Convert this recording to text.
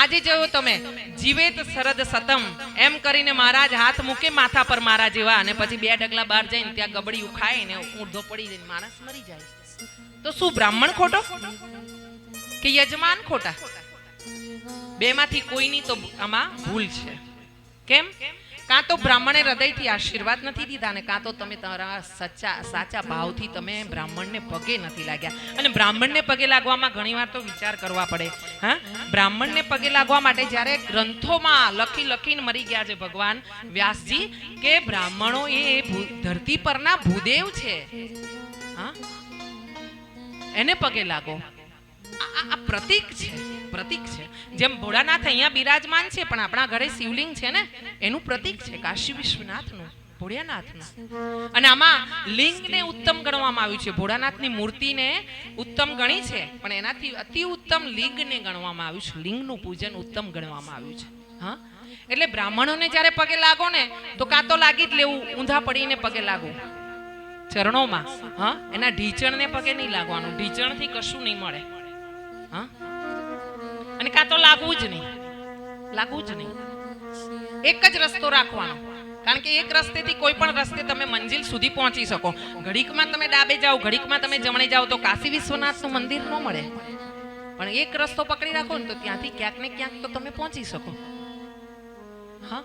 આજે જોયો તમે જીવેત સરદ સતમ, એમ કરીને મહારાજ હાથ મૂકે માથા પર મારા જેવા અને પછી બે ડગલા બહાર જઈને ત્યાં ગબડી ઉખાય ને ઊંધો પડી જઈને માણસ મરી જાય. તો શું બ્રાહ્મણ ખોટો? કે યજમાન ખોટા? બેમાંથી કોઈની તો આમાં ભૂલ છે. કેમ? કાં તો બ્રાહ્મણે હૃદયથી આશીર્વાદ નથી દીધા ને કાં તો તમે તમારા સચ્ચા, સાચા ભાવથી તમે બ્રાહ્મણને પગે નથી લાગ્યા. અને બ્રાહ્મણને પગે લાગવામાં ઘણીવાર તો વિચાર કરવા પડે. હા? બ્રાહ્મણને પગે લાગવા માટે જ્યારે ગ્રંથોમાં લખી લખીને મરી ગયા છે ભગવાન વ્યાસજી, કે બ્રાહ્મણો એ ધરતી પરના ભૂદેવ છે. હા? એને પગે લાગો. આ- પ્રતીક છે પ્રતીક છે. જેમ ભોળાનાથ અહીંયા બિરાજમાન છે, પણ આપણા ઘરે શિવલિંગ છે ને, એનું પ્રતીક છે કાશી વિશ્વનાથનું ભોળાનાથનું અને આમાં લિંગને ઉત્તમ ગણવામાં આવ્યું છે. ભોળાનાથની મૂર્તિને ઉત્તમ ગણી છે, પણ એનાથી અતિ ઉત્તમ લિંગને ગણવામાં આવ્યું છે. લિંગનું પૂજન ઉત્તમ ગણવામાં આવ્યું છે. હા? એટલે બ્રાહ્મણોને જ્યારે પગે લાગો ને, તો કાં તો લાગી જ લેવું, ઊંધા પડીને પગે લાગો ચરણોમાં, હા? એના ઢીચણને પગે નહીં લાગવાનું. ઢીચણથી કશું નહીં મળે. હા? અને કાં તો લાગવું જ નહીં. લાગવું જ નહીં. એક જ રસ્તો રાખવાનો. કારણ કે એક રસ્તેથી કોઈ પણ રસ્તે તમે મંજિલ સુધી પહોંચી શકો. ઘડીકમાં તમે ડાબે જાઓ, ઘડીકમાં તમે જમણે જાઓ તો કાશી વિશ્વનાથનું મંદિર ન મળે. પણ એક રસ્તો પકડી રાખો ને તો ત્યાંથી ક્યાંક ને ક્યાંક તો તમે પહોંચી શકો. હા?